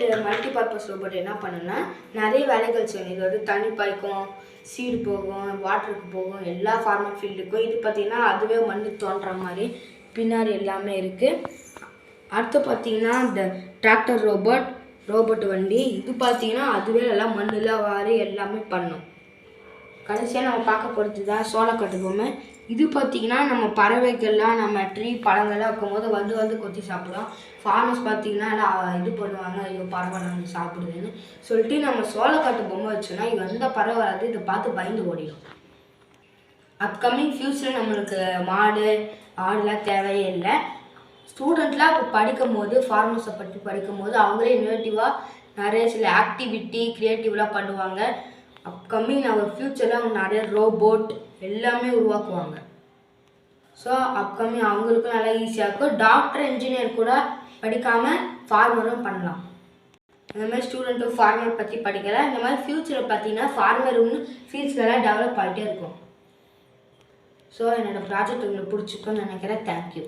Robot multi purpose robot என்ன பண்ணுன்னா நிறைய வேலைகள் செய்யும். இது வந்து தண்ணி பாய்க்கும் சீடு போகும் வாட்டருக்கு போகும் எல்லா ஃபார்மர் ஃபீல்டுக்கும் இது பார்த்தீங்கன்னா அதுவே மண் தோன்ற மாதிரி பின்னாடி எல்லாமே இருக்குது அடுத்து பார்த்திங்கன்னா இந்த டிராக்டர் ரோபோட் ரோபோட் வண்டி இது பார்த்திங்கன்னா அதுவே எல்லாம் மண்ணில் வாரி எல்லாமே பண்ணும். கடைசியாக நம்ம பார்க்க போகிறது தான் சோளக்கட்டு பொம்மை. இது பார்த்தீங்கன்னா நம்ம பறவைகள்லாம் நம்ம ட்ரீ பழங்கள்லாம் இருக்கும்போது வந்து வந்து கொத்தி சாப்பிடும் ஃபார்மர்ஸ் பார்த்திங்கன்னா எல்லாம் இது பண்ணுவாங்க ஐயோ பறவை நம்ம சாப்பிடுதுன்னு சொல்லிட்டு நம்ம சோளக்காட்டு பொம்மை வச்சோன்னா இது எந்த பறவை வராது இதை பார்த்து பயந்து ஓடிடும். அப்கமிங் ஃப்யூச்சரில் நம்மளுக்கு மாடு ஆடுலாம் தேவையே இல்லை. ஸ்டூடெண்ட்லாம் இப்போ படிக்கும் போது ஃபார்மர்ஸை பற்றி படிக்கும் போது அவங்களே இன்னோவேட்டிவாக நிறைய சில ஆக்டிவிட்டி க்ரியேட்டிவ்லாம் பண்ணுவாங்க. அப்கமிங் அவர் ஃப்யூச்சரில் அவங்க நிறைய ரோபோட் எல்லாமே உருவாக்குவாங்க. ஸோ அப்கமிங் அவங்களுக்கும் நல்லா ஈஸியாக இருக்கும். டாக்டர் இன்ஜினியர் கூட படிக்காமல் ஃபார்மரும் பண்ணலாம். இந்த மாதிரி ஸ்டூடெண்ட்டும் ஃபார்மர் பற்றி படிக்கல. இந்த மாதிரி ஃப்யூச்சரில் பார்த்தீங்கன்னா ஃபார்மர் இன்னும் ஃபீல்ட்ஸ்லாம் டெவலப் ஆகிட்டே இருக்கும். ஸோ என்னோடய ப்ராஜெக்ட் உங்களுக்கு பிடிச்சிருக்குன்னு நினைக்கிறேன். தேங்க்யூ